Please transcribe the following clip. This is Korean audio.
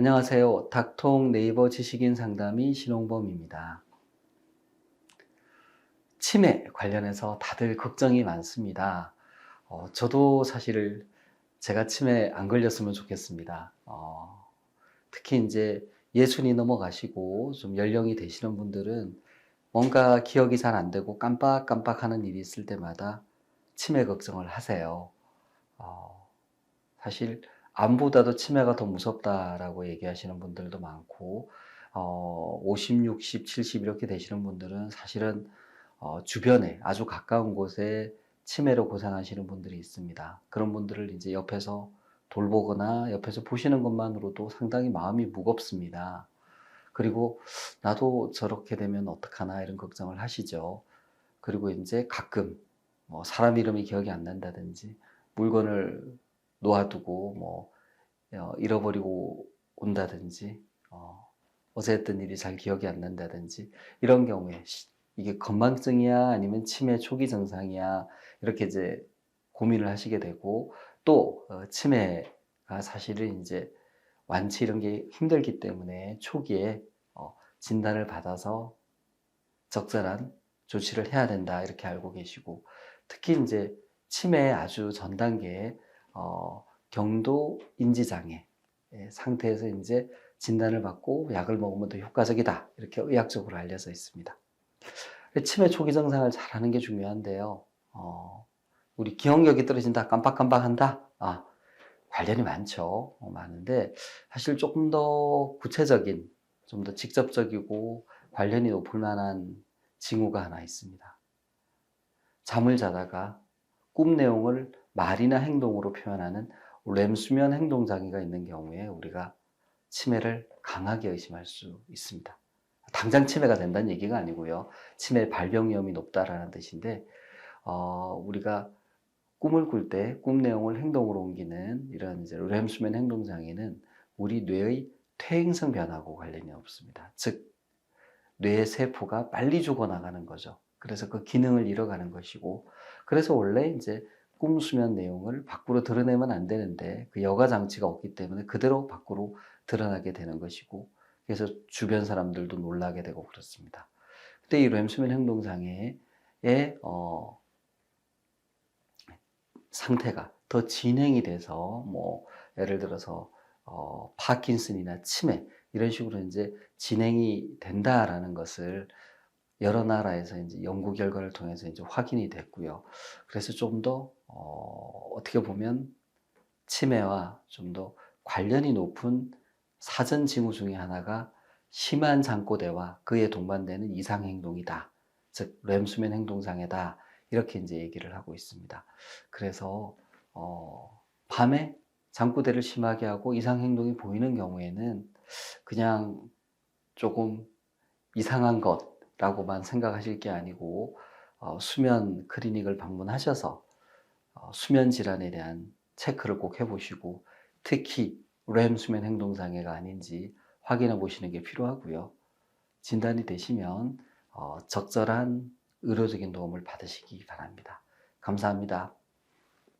안녕하세요. 닥통 네이버 지식인 상담의 신홍범입니다. 치매 관련해서 다들 걱정이 많습니다. 어, 저도 사실 제가 치매 안 걸렸으면 좋겠습니다. 어, 특히 이제 예순이 넘어가시고 좀 연령이 되시는 분들은 뭔가 기억이 잘 안 되고 깜빡깜빡 하는 일이 있을 때마다 치매 걱정을 하세요. 어, 사실 암보다도 치매가 더 무섭다라고 얘기하시는 분들도 많고, 어, 50, 60, 70 이렇게 되시는 분들은 사실은 어, 주변에 아주 가까운 곳에 치매로 고생하시는 분들이 있습니다. 그런 분들을 이제 옆에서 돌보거나 옆에서 보시는 것만으로도 상당히 마음이 무겁습니다. 그리고 나도 저렇게 되면 어떡하나 이런 걱정을 하시죠. 그리고 이제 가끔 뭐 사람 이름이 기억이 안 난다든지 물건을 놓아두고 뭐 어, 잃어버리고 온다든지 어, 어제 했던 일이 잘 기억이 안 난다든지 이런 경우에 시- 이게 건망증이야? 아니면 치매 초기 증상이야? 이렇게 이제 고민을 하시게 되고 또 어, 치매가 사실은 이제 완치 이런 게 힘들기 때문에 초기에 어, 진단을 받아서 적절한 조치를 해야 된다 이렇게 알고 계시고 특히 이제 치매의 아주 전 단계에 어, 경도 인지 장애 상태에서 이제 진단을 받고 약을 먹으면 더 효과적이다 이렇게 의학적으로 알려져 있습니다. 치매 초기 증상을 잘 하는 게 중요한데요. 어, 우리 기억력이 떨어진다, 깜빡깜빡한다. 아, 관련이 많죠. 어, 많은데 사실 조금 더 구체적인, 좀 더 직접적이고 관련이 높을 만한 징후가 하나 있습니다. 잠을 자다가 꿈 내용을 말이나 행동으로 표현하는 렘 수면 행동 장애가 있는 경우에 우리가 치매를 강하게 의심할 수 있습니다. 당장 치매가 된다는 얘기가 아니고요. 치매 발병 위험이 높다라는 뜻인데 어, 우리가 꿈을 꿀 때 꿈 내용을 행동으로 옮기는 이런 이제 렘 수면 행동 장애는 우리 뇌의 퇴행성 변화하고 관련이 없습니다. 즉 뇌의 세포가 빨리 죽어나가는 거죠. 그래서 그 기능을 잃어가는 것이고 그래서 원래 이제 꿈 수면 내용을 밖으로 드러내면 안 되는데 그 여가 장치가 없기 때문에 그대로 밖으로 드러나게 되는 것이고 그래서 주변 사람들도 놀라게 되고 그렇습니다. 근데 이 렘수면 행동 장애의 어, 상태가 더 진행이 돼서 뭐 예를 들어서 어, 파킨슨이나 치매 이런 식으로 이제 진행이 된다라는 것을 여러 나라에서 이제 연구 결과를 통해서 이제 확인이 됐고요. 그래서 좀더 어, 어떻게 보면 치매와 좀 더 관련이 높은 사전 징후 중에 하나가 심한 잠꼬대와 그에 동반되는 이상 행동이다. 즉 렘수면 행동 장애다. 이렇게 이제 얘기를 하고 있습니다. 그래서 어, 밤에 잠꼬대를 심하게 하고 이상 행동이 보이는 경우에는 그냥 조금 이상한 것 라고만 생각하실 게 아니고 어, 수면 클리닉을 방문하셔서 어, 수면 질환에 대한 체크를 꼭 해보시고 특히 렘 수면 행동 장애가 아닌지 확인해 보시는 게 필요하고요. 진단이 되시면 어, 적절한 의료적인 도움을 받으시기 바랍니다. 감사합니다.